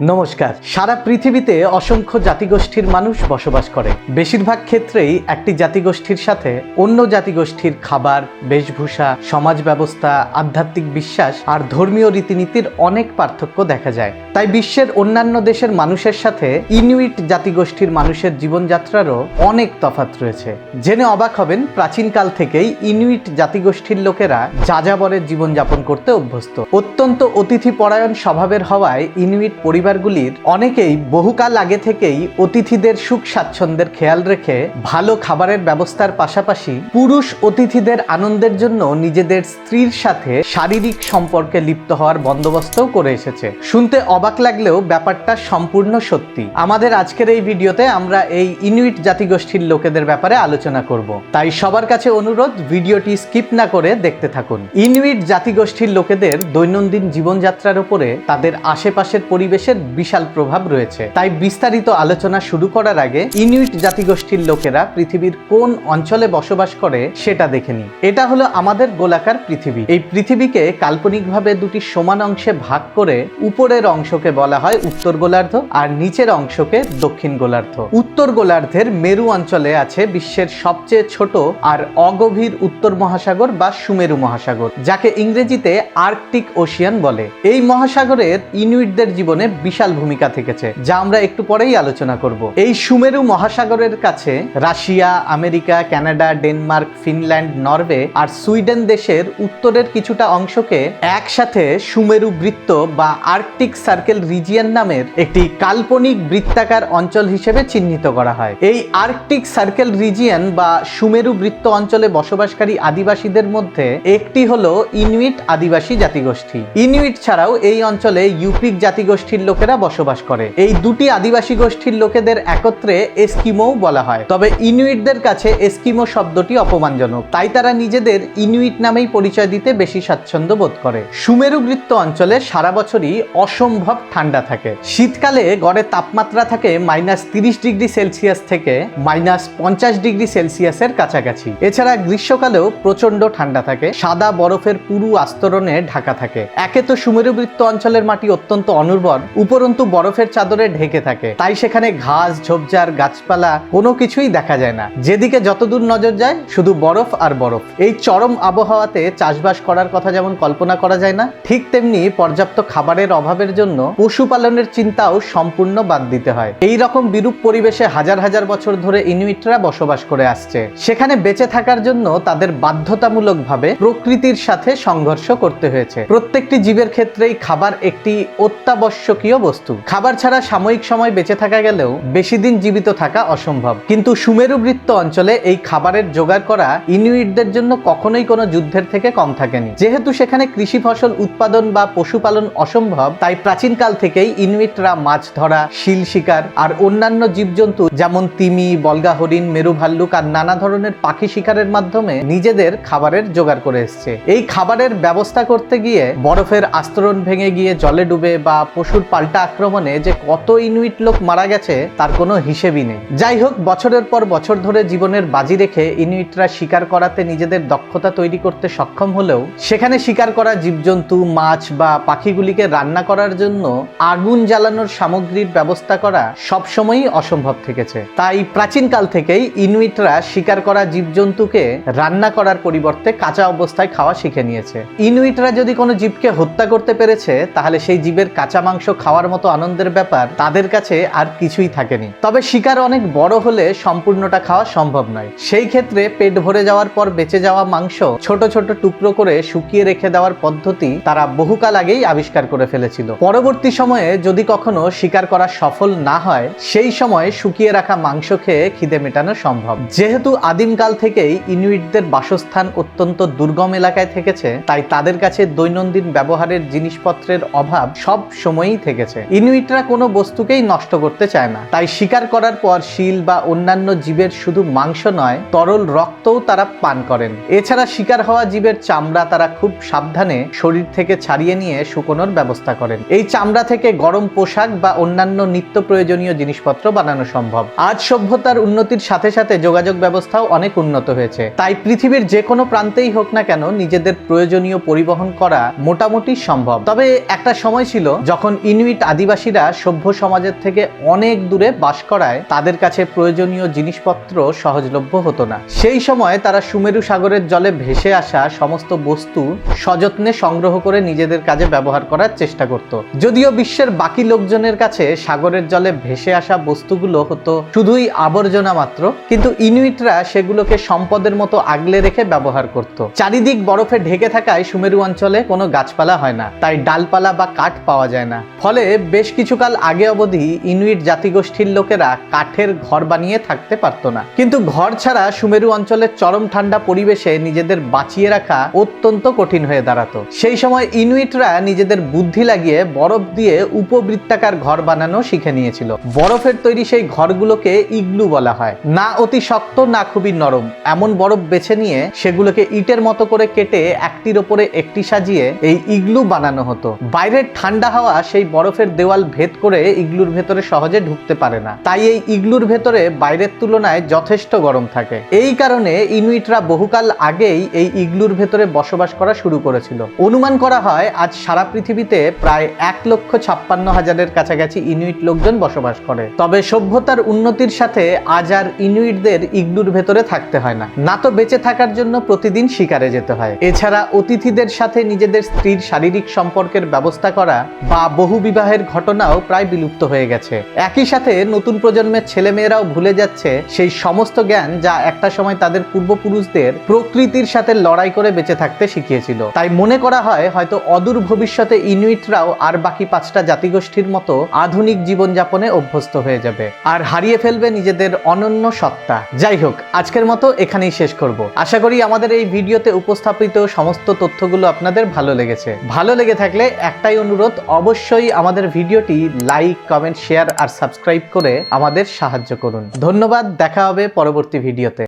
নমস্কার। সারা পৃথিবীতে অসংখ্য জাতিগোষ্ঠীর মানুষ বসবাস করে। বেশিরভাগ ক্ষেত্রেই একটি জাতিগোষ্ঠীর সাথে অন্য জাতিগোষ্ঠীর খাবার, বেশভূষা, সমাজ ব্যবস্থা, আধ্যাত্মিক বিশ্বাস আর ধর্মীয় রীতিনীতির অনেক পার্থক্য দেখা যায়। তাই বিশ্বের অন্যান্য দেশের মানুষের সাথে ইনুইট জাতিগোষ্ঠীর মানুষের জীবনযাত্রারও অনেক তফাৎ রয়েছে। জেনে অবাক হবেন, প্রাচীনকাল থেকেই ইনুইট জাতিগোষ্ঠীর লোকেরা যাযাবরের জীবনযাপন করতে অভ্যস্ত। অত্যন্ত অতিথি পরায়ণ স্বভাবের হওয়ায় ইনুইট পরিবারগুলির অনেকেই বহুকাল আগে থেকেই অতিথিদের সুখ স্বাচ্ছন্দ্যের খেয়াল রেখে ভালো খাবারের ব্যবস্থার পাশাপাশি পুরুষ অতিথিদের আনন্দের জন্য নিজেদের স্ত্রীর সাথে শারীরিক সম্পর্কে লিপ্ত হওয়ার বন্দোবস্তও করে এসেছে। শুনতে অবাক লাগলেও ব্যাপারটা সম্পূর্ণ সত্যি। আমাদের আজকের এই ভিডিওতে আমরা এই ইনুইট জাতিগোষ্ঠীর লোকেদের ব্যাপারে আলোচনা করব। তাই সবার কাছে অনুরোধ, ভিডিওটি স্কিপ না করে দেখতে থাকুন। ইনুইট জাতিগোষ্ঠীর লোকেদের দৈনন্দিন জীবনযাত্রার উপরে তাদের আশেপাশের পরিবেশের বিশাল প্রভাব রয়েছে। তাই বিস্তারিত আলোচনা শুরু করার আগে ইনুইট জাতিগোষ্ঠীর লোকেরা পৃথিবীর কোন অঞ্চলে বসবাস করে সেটা দেখে নিই এটা হলো আমাদের গোলাকার পৃথিবী। এই পৃথিবীকে কাল্পনিকভাবে দুটি সমান অংশে ভাগ করে উপরের অংশকে বলা হয় উত্তর গোলার্ধ আর নিচের অংশকে দক্ষিণ গোলার্ধ। উত্তর গোলার্ধের মেরু অঞ্চলে আছে বিশ্বের সবচেয়ে ছোট আর অগভীর উত্তর মহাসাগর বা সুমেরু মহাসাগর, যাকে ইংরেজিতে আর্কটিক ওশিয়ান বলে। এই মহাসাগরের ইনুইটদের জীবনে বিশাল ভূমিকা থেকেছে, যা আমরা একটু পরেই আলোচনা করব। এই সুমেরু মহাসাগরের কাছে Russia, America, Canada, Denmark, Finland, Norway আর সুইডেন দেশের উত্তরের কিছুটা অংশকে একসাথে সুমেরু বৃত্ত বা আর্কটিক সার্কেল রিজিয়ান নামের একটি কাল্পনিক বৃত্তাকার অঞ্চল হিসেবে চিহ্নিত করা হয়। এই আর্কটিক সার্কেল রিজিয়ান বা সুমেরু বৃত্ত অঞ্চলে বসবাসকারী আদিবাসীদের মধ্যে একটি হলো ইনুইট আদিবাসী জাতিগোষ্ঠী। ইনুইট ছাড়াও এই অঞ্চলে ইউপিক জাতিগোষ্ঠীর লোকেরা বসবাস করে। এই দুটি আদিবাসী গোষ্ঠীর লোকেদের একত্রে এস্কিমো বলা হয়। তবে ইনুইটদের কাছে এস্কিমো শব্দটি অপমানজনক। তাই তারা নিজেদের ইনুইট নামেই পরিচয় দিতে বেশি স্বাচ্ছন্দ্য বোধ করে। সুমেরু বৃত্ত অঞ্চলে সারা বছরই অসম্ভব ঠান্ডা থাকে। শীতকালে গড়ে তাপমাত্রা থাকে মাইনাস তিরিশ ডিগ্রি সেলসিয়াস থেকে মাইনাস পঞ্চাশ ডিগ্রি সেলসিয়াসের কাছাকাছি। এছাড়া গ্রীষ্মকালেও প্রচণ্ড ঠান্ডা থাকে। সাদা বরফের পুরু আস্তরণে ঢাকা থাকে। একে তো সুমেরু বৃত্ত অঞ্চলের মাটি অত্যন্ত অনুর্বর। উপরন্তু বরফের চাদরে ঢেকে থাকে। তাই সেখানে ঘাস, ঝোপঝাড়, গাছপালা কোনো কিছুই দেখা যায় না। যেদিকে যতদূর নজর যায়, শুধু বরফ আর বরফ। এই চরম আবহাওয়াতে চাষবাস করার কথা যেমন কল্পনা করা যায় না, ঠিক তেমনি পর্যাপ্ত খাবারের অভাবের জন্য পশুপালনের চিন্তাও সম্পূর্ণ বাদ দিতে হয়। এই রকম বিরূপ পরিবেশে হাজার হাজার বছর ধরে ইনুইটরা বসবাস করে আসছে। সেখানে বেঁচে থাকার জন্য তাদের বাধ্যতামূলকভাবে প্রকৃতির সাথে সংঘর্ষ করতে হয়েছে। প্রত্যেকটি জীবের ক্ষেত্রেই খাবার একটি অত্যাবশ্যকীয় বস্তু, খাবার ছাড়া সাময়িক সময় বেঁচে থাকা গেলেও বেশি দিন জীবিত থাকা অসম্ভব। কিন্তু সুমেরু বৃত্ত অঞ্চলে এই খাবারের জোগাড় করা ইনুইটদের জন্য কখনোই কোনো যুদ্ধের থেকে কম থাকেনি। যেহেতু সেখানে কৃষি ফসল উৎপাদন বা পশুপালন অসম্ভব, তাই প্রাচীনকাল থেকেই ইনুইটরা মাছ ধরা, শিল শিকার আর অন্যান্য জীবজন্তু যেমন তিমি, বলগা হরিণ, মেরু ভাল্লুক আর নানা ধরনের পাখি শিকারের মাধ্যমে নিজেদের খাবারের জোগাড় করে এসছে। এই খাবারের ব্যবস্থা করতে গিয়ে বরফের আস্তরণ ভেঙে গিয়ে জলে ডুবে বা পশুর পাল্টা আক্রমণে যে কত ইনুইট লোক মারা গেছে, তার কোনো হিসেবই নেই। যাই হোক, বছরের পর বছর ধরে জীবনের বাজি রেখে ইনুইটরা শিকার করাতে নিজেদের দক্ষতা তৈরি করতে সক্ষম হলেও, সেখানে শিকার করা জীবজন্তু, মাছ বা পাখিগুলিকে রান্না করার জন্য আগুন জ্বালানোর সামগ্রীর ব্যবস্থা করা সবসময়ই অসম্ভব থেকেছে। তাই প্রাচীনকাল থেকেই ইনুইটরা শিকার করা জীবজন্তুকে রান্না করার পরিবর্তে কাঁচা অবস্থায় খাওয়া শিখে নিয়েছে। ইনুইটরা যদি কোনো জীবকে হত্যা করতে পেরেছে, তাহলে সেই জীবের কাঁচা মাংস খাওয়ার মতো আনন্দের ব্যাপার তাদের কাছে আর কিছুই থাকেনি। তবে শিকার অনেক বড় হলে সম্পূর্ণটা খাওয়া সম্ভব নয়। সেই ক্ষেত্রে পেট ভরে যাওয়ার পর বেঁচে যাওয়া মাংস ছোট ছোট টুকরো করে শুকিয়ে রেখে দেওয়ার পদ্ধতি তারা বহুকাল আগেই আবিষ্কার করে ফেলেছিল। পরবর্তী সময়ে যদি কখনো শিকার করা সফল না হয়, সেই সময় শুকিয়ে রাখা মাংস খেয়ে খিদে মেটানো সম্ভব। যেহেতু আদিমকাল থেকেই ইনুইটদের বাসস্থান অত্যন্ত দুর্গম এলাকায় থেকেছে, তাই তাদের কাছে দৈনন্দিন ব্যবহারের জিনিসপত্রের অভাব সব সময়ই থেকেছে ইনুইটরা কোনো বস্তুকেই নষ্ট করতে চায় না। তাই শিকার করার পর শিল বা অন্যান্য জীবের শুধু মাংস নয়, তরল রক্তও তারা পান করেন। এছাড়া শিকার হওয়া জীবের চামড়া তারা খুব সাবধানে শরীর থেকে ছাড়িয়ে নিয়ে শুকোনোর ব্যবস্থা করেন। এই চামড়া থেকে গরম পোশাক বা অন্যান্য নিত্য প্রয়োজনীয় জিনিসপত্র বানানো সম্ভব। আজ সভ্যতার উন্নতির সাথে সাথে যোগাযোগ ব্যবস্থাও অনেক উন্নত হয়েছে। তাই পৃথিবীর যে কোনো প্রান্তেই হোক না কেন নিজেদের প্রয়োজনীয় পরিবহন করা মোটামুটি সম্ভব। তবে একটা সময় ছিল যখন ইনু ইনুইট আদিবাসীরা সভ্য সমাজের থেকে অনেক দূরে বাস করায় তাদের কাছে প্রয়োজনীয় জিনিসপত্র সহজলভ্য হতো না। সেই সময় তারা সুমেরু সাগরের জলে ভেসে আসা সমস্ত বস্তু সযত্নে সংগ্রহ করে নিজেদের কাজে ব্যবহার করার চেষ্টা করত। যদিও বিশ্বের বাকি লোকজনের কাছে সাগরের জলে ভেসে আসা বস্তুগুলো হতো শুধুই আবর্জনা মাত্র, কিন্তু ইনুইটরা সেগুলোকে সম্পদের মতো আগলে রেখে ব্যবহার করত। চারিদিক বরফে ঢেকে থাকায় সুমেরু অঞ্চলে কোনো গাছপালা হয় না, তাই ডালপালা বা কাঠ পাওয়া যায় না। ফলে বেশ কিছুকাল আগে অবধি ইনুইট জাতিগোষ্ঠীর লোকেরা কাঠের ঘর বানিয়ে থাকতে পারতো না। কিন্তু ঘর ছাড়া সুমেরু অঞ্চলের চরম ঠান্ডা পরিবেশে নিজেদের বাঁচিয়ে রাখা অত্যন্ত কঠিন হয়ে দাঁড়াতো। সেই সময় ইনুইটরা নিজেদের বুদ্ধি লাগিয়ে বরফ দিয়ে উপবৃত্তাকার ঘর বানানো শিখে নিয়েছিল। বরফের তৈরি সেই ঘরগুলোকে ইগলু বলা হয়। না অতি শক্ত, না খুবই নরম। এমন বরফ বেছে নিয়ে সেগুলোকে ইটের মতো করে কেটে একটির ওপরে একটি সাজিয়ে এই ইগলু বানানো হতো। বাইরের ঠান্ডা হাওয়া সেই বরফের দেওয়াল ভেদ করে ইগলুর ভেতরে সহজে ঢুকতে পারে না। তাই এই ইগলুর ভেতরে বাইরের তুলনায় যথেষ্ট গরম থাকে। এই কারণে ইনুইটরা বহুকাল আগেই এই ইগলুর ভেতরে বসবাস করা শুরু করেছিল। অনুমান করা হয়, আজ সারা পৃথিবীতে প্রায় এক লক্ষ ছাপ্পান্ন হাজারের কাছাকাছি ইনুইট লোকজন বসবাস করে। তবে সভ্যতার উন্নতির সাথে আজ আর ইনুইটদের ইগলুর ভেতরে থাকতে হয় না। না তো বেঁচে থাকার জন্য প্রতিদিন শিকারে যেতে হয়। এছাড়া অতিথিদের সাথে নিজেদের স্ত্রীর শারীরিক সম্পর্কের ব্যবস্থা করা বা বহু বিবাহের ঘটনাও প্রায় বিলুপ্ত হয়ে গেছে। একই সাথে নতুন প্রজন্মের ছেলেমেয়েরাও ভুলে যাচ্ছে সেই সমস্ত জ্ঞান যা একটা সময় তাদের পূর্বপুরুষদের প্রকৃতির সাথে লড়াই করে বেঁচে থাকতে শিখিয়েছিল। তাই মনে করা হয় হয়তো অদূর ভবিষ্যতে ইনুইটরাও আর বাকি পাঁচটা জাতিগোষ্ঠীর মতো আধুনিক জীবনযাপনে অভ্যস্ত হয়ে যাবে। আর হারিয়ে ফেলবে নিজেদের অনন্য সত্তা। যাই হোক, আজকের মতো এখানেই শেষ করব। আশা করি আমাদের এই ভিডিওতে উপস্থাপিত সমস্ত তথ্যগুলো আপনাদের ভালো লেগেছে। ভালো লেগে থাকলে একটাই অনুরোধ, অবশ্যই আমাদের ভিডিওটি লাইক, কমেন্ট, শেয়ার আর সাবস্ক্রাইব করে আমাদের সাহায্য করুন। ধন্যবাদ, দেখা হবে পরবর্তী ভিডিওতে।